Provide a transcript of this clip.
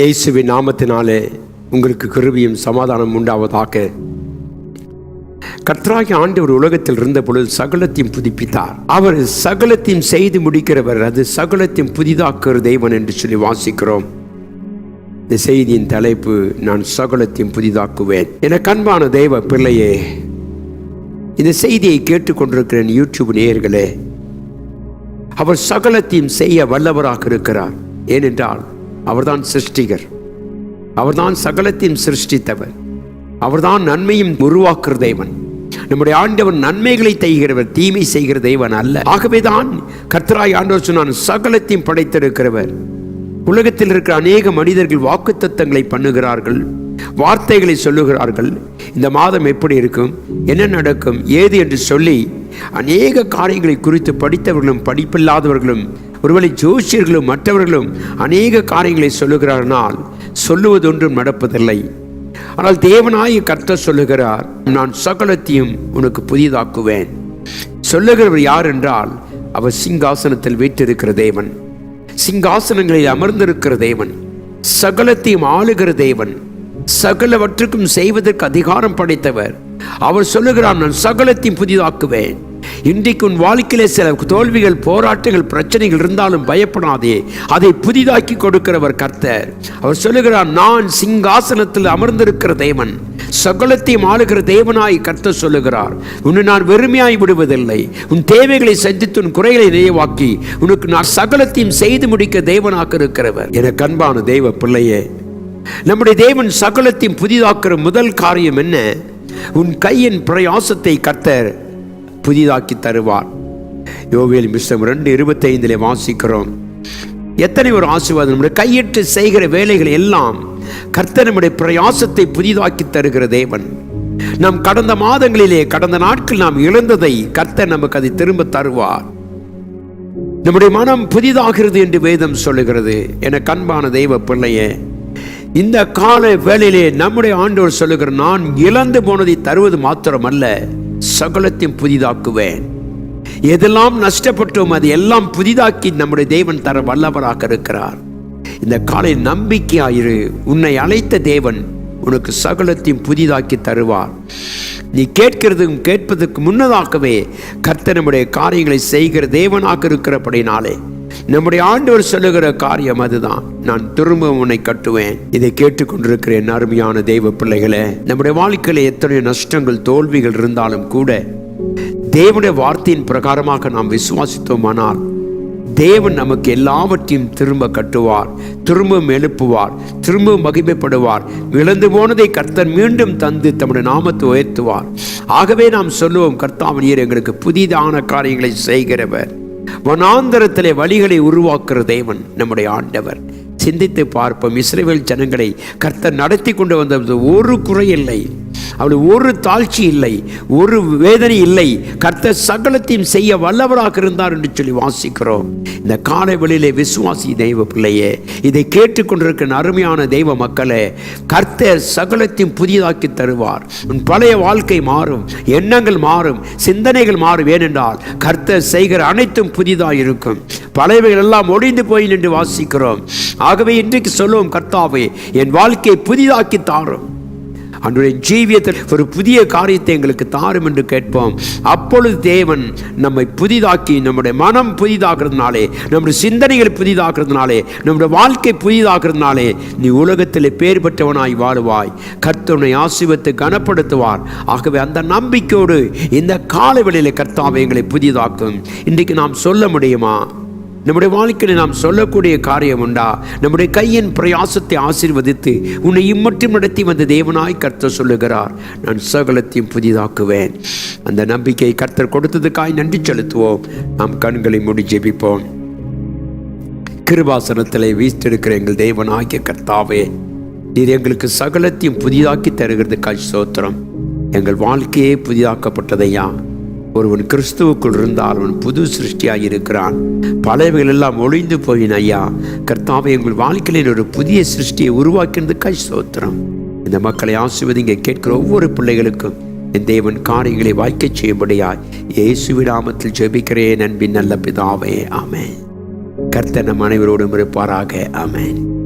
இயேசுவின் நாமத்தினாலே உங்களுக்கு கிருபியும் சமாதானம் உண்டாவதாக. கர்த்தராகி ஆண்டவர் உலகத்தில் இருந்த பொழுது சகலத்தையும் புதுப்பித்தார். அவர் சகலத்தையும் செய்து முடிக்கிறவர் அது சகலத்தையும் புதிதாக்குற தெய்வன் என்று சொல்லி வாசிக்கிறோம். இந்த செய்தியின் தலைப்பு நான் சகலத்தையும் புதிதாக்குவேன். என கண்பான தெய்வ பிள்ளையே இந்த செய்தியை கேட்டுக்கொண்டிருக்கிறேன் யூடியூப் நேயர்களே அவர் சகலத்தையும் செய்ய வல்லவராக இருக்கிறார். ஏனென்றால் அவர்தான் சிருஷ்டிகர். அவர்தான் சகலத்தையும் சிருஷ்டித்தவர். அவர்தான் நன்மையும் உருவாக்குற தேவன். நம்முடைய ஆண்டவன் நன்மைகளை செய்கிறவர் தீமை செய்கிற தேவன் அல்ல. ஆகவேதான் கர்த்தராய் ஆண்டவர் சொன்னான் சகலத்தையும் படைத்திருக்கிறவர். உலகத்தில் இருக்கிற அநேக மனிதர்கள் வாக்குத்தத்தங்களை பண்ணுகிறார்கள் வார்த்தைகளை சொல்லுகிறார்கள். இந்த மாதம் எப்படி இருக்கும் என்ன நடக்கும் ஏது என்று சொல்லி அநேக காரியங்களை குறித்து படித்தவர்களும் படிப்பில்லாதவர்களும் ஒருவேளை ஜோசியர்களும் மற்றவர்களும் அநேக காரியங்களை சொல்லுகிறார்கள் சொல்லுவதொன்றும் நடப்பதில்லை. ஆனால் தேவனாய கர்த்த சொல்லுகிறார் நான் சகலத்தையும் உனக்கு புதிதாக்குவேன். சொல்லுகிறவர் யார் என்றால் அவர் சிங்காசனத்தில் வீற்றிருக்கிற தேவன். சிங்காசனங்களில் அமர்ந்திருக்கிற தேவன். சகலத்தையும் ஆளுகிற தேவன். சகலவற்றுக்கும் செய்வதற்கு அதிகாரம் படைத்தவர். அவர் சொல்லுகிறார் நான் சகலத்தையும் புதிதாக்குவேன். இன்றைக்கு உன் வாழ்க்கையிலே சில தோல்விகள் போராட்டங்கள் பிரச்சனைகள் இருந்தாலும் பயப்படாதே. அதை புதிதாக்கி கொடுக்கிறவர் கர்த்தர். அவர் சொல்லுகிறார் நான் சிங்காசனத்தில் அமர்ந்திருக்கிற தேவன் சகலத்தையும் ஆளுகிற தேவனாய் கர்த்த சொல்லுகிறார். உன்னை நான் வெறுமையாய் விடுவதில்லை. உன் தேவைகளை சந்தித்து உன் குறைகளை நினைவாக்கி உனக்கு நான் சகலத்தையும் செய்து முடிக்க தேவனாக இருக்கிறவர். என கண்பான தெய்வ பிள்ளையே நம்முடைய தேவன் சகலத்தையும் புதிதாக்குற முதல் காரியம் என்ன? உன் கையின் பிரயாசத்தை கர்த்தர் புதிதாக்கி தருவார். யோவேல் மிஸ்டம் ரெண்டு இருபத்தைந்திலே வாசிக்கிறோம். எத்தனை ஒரு ஆசீர்வாதம் நம்முடைய கையிட்டு செய்கிற வேலைகள் எல்லாம் கர்த்தர் நம்முடைய பிரயாசத்தை புதிதாக்கி தருகிற தேவன். நாம் கடந்த மாதங்களிலே கடந்த நாட்கள் நாம் இழந்ததை கர்த்தர் நமக்கு அதை திரும்ப தருவார். நம்முடைய மனம் புதிதாகிறது என்று வேதம் சொல்லுகிறது. என கண்பான தெய்வ பிள்ளையே இந்த கால வேளையிலே நம்முடைய ஆண்டோர் சொல்லுகிற நான் இழந்து போனதை தருவது மாத்திரமல்ல. சகலத்தையும் புதிதாக்குவேன். எதெல்லாம் நஷ்டப்பட்டோம் அது எல்லாம் புதிதாக்கி நம்முடைய தேவன் தர வல்லவராக இருக்கிறார். இந்த காலை நம்பிக்கையாயிரு. உன்னை அழைத்த தேவன் உனக்கு சகலத்தையும் புதிதாக்கி தருவார். நீ கேட்கிறதுக்கும் கேட்பதற்கு முன்னதாகவே கர்த்தனுடைய நம்முடைய காரியங்களை செய்கிற தேவனாக இருக்கிறபடினாலே. நம்முடைய ஆண்டவர் சொல்லுகிற காரியம் அதுதான். நான் திரும்ப உன்னை கட்டுவேன். இதை கேட்டுக்கொண்டிருக்கிறேன் அருமையான தெய்வ பிள்ளைகளே. நம்முடைய வாழ்க்கையில எத்தனை நஷ்டங்கள் தோல்விகள் இருந்தாலும் கூட தேவனுடைய வார்த்தையின் பிரகாரமாக நாம் விசுவாசித்தோமானால் தேவன் நமக்கு எல்லாவற்றையும் திரும்ப கட்டுவார் திரும்பவும் எழுப்புவார் திரும்பவும் மகிமைப்படுவார். விழுந்து போனதை கர்த்தர் மீண்டும் தந்து தம்முடைய நாமத்தை உயர்த்துவார். ஆகவே நாம் சொல்லுவோம் கர்த்தாவனியர் எங்களுக்கு புதிதான காரியங்களை செய்கிறவர். வனாந்தரத்திலே வழிகளை உருவாக்குற தேவன் நம்முடைய ஆண்டவர். சிந்தித்து பார்ப்போம். இஸ்ரேல் ஜனங்களை கர்த்தர் நடத்தி கொண்டு வந்த ஒரு குறை இல்லை அவள் ஒரு தாழ்ச்சி இல்லை ஒரு வேதனை இல்லை. கர்த்தர் சகலத்தையும் செய்ய வல்லவராக இருந்தார் என்று சொல்லி வாசிக்கிறோம். இந்த காலை வெளியிலே விசுவாசி தெய்வ பிள்ளையே இதை கேட்டுக்கொண்டிருக்கிற அருமையான தெய்வ மக்களே கர்த்தர் சகலத்தையும் புதிதாக்கி தருவார். உன் பழைய வாழ்க்கை மாறும் எண்ணங்கள் மாறும் சிந்தனைகள் மாறும். ஏனென்றால் கர்த்தர் செய்கிற அனைத்தும் புதிதாக இருக்கும். பழையவைகள் எல்லாம் ஒழிந்து போய் என்று வாசிக்கிறோம். ஆகவே இன்றைக்கு சொல்லுவோம் கர்த்தாவே என் வாழ்க்கையை புதிதாக்கி தாரும். அன்றைய ஜீவியத்தில் ஒரு புதிய காரியத்தை எங்களுக்கு தாரும் என்று கேட்போம். அப்பொழுது தேவன் நம்மை புதிதாக்கி நம்முடைய மனம் புதிதாக்குறதுனாலே நம்முடைய சிந்தனைகள் புதிதாக்குறதுனாலே நம்முடைய வாழ்க்கை புதிதாக்குறதுனாலே நீ உலகத்தில் பேர் பெற்றவனாய் வாழுவாய் கர்த்தனை ஆசிவத்தை கனப்படுத்துவார். ஆகவே அந்த நம்பிக்கையோடு இந்த காலவெளியில் கர்த்தாவை எங்களை புதிதாக்கும். இன்றைக்கு நாம் சொல்ல முடியுமா? நம்முடைய வாழ்க்கையில் நாம் சொல்லக்கூடிய காரியம் உண்டா? நம்முடைய கையின் பிரயாசத்தை ஆசீர்வதித்து உன்னை இம்மட்டும் நடத்தி வந்த தேவனாய் கர்த்தர் சொல்லுகிறார் நான் சகலத்தையும் புதிதாக்குவேன். அந்த நம்பிக்கை கர்த்தர் கொடுத்ததுக்காய் நன்றி செலுத்துவோம். நாம் கண்களை மூடி ஜெபிப்போம். கிருபாசனத்தில் வீசித்தெடுக்கிற எங்கள் தேவனாகிய கர்த்தாவே நீர் எங்களுக்கு சகலத்தையும் புதிதாக்கி தருகிறதுக்காய் சோத்திரம் எங்கள் வாழ்க்கையே புதிதாக்கப்பட்டதையா? ஒருவன் கிறிஸ்துவுக்குள் இருந்தால் அவன் புது சிருஷ்டியாக இருக்கிறான். பழையவைகள் எல்லாம் ஒழிந்து போயின ஐயா. கர்த்தாவை எங்கள் வாழ்க்கையில் ஒரு புதிய சிருஷ்டியை உருவாக்கினதுக்காய் சோத்திரம். இந்த மக்களை ஆசிர்வதிங்க கேட்கிற ஒவ்வொரு பிள்ளைகளுக்கும் என் தேவன் காரியங்களை வாய்க்கச் செய்யும்படியாய் இயேசுவிடாமத்தில் ஜெபிக்கிறேன் அன்பின் நல்ல பிதாவே. ஆமேன். கர்த்தன் நம் அனைவரோடும் இருப்பாராக. ஆமேன்.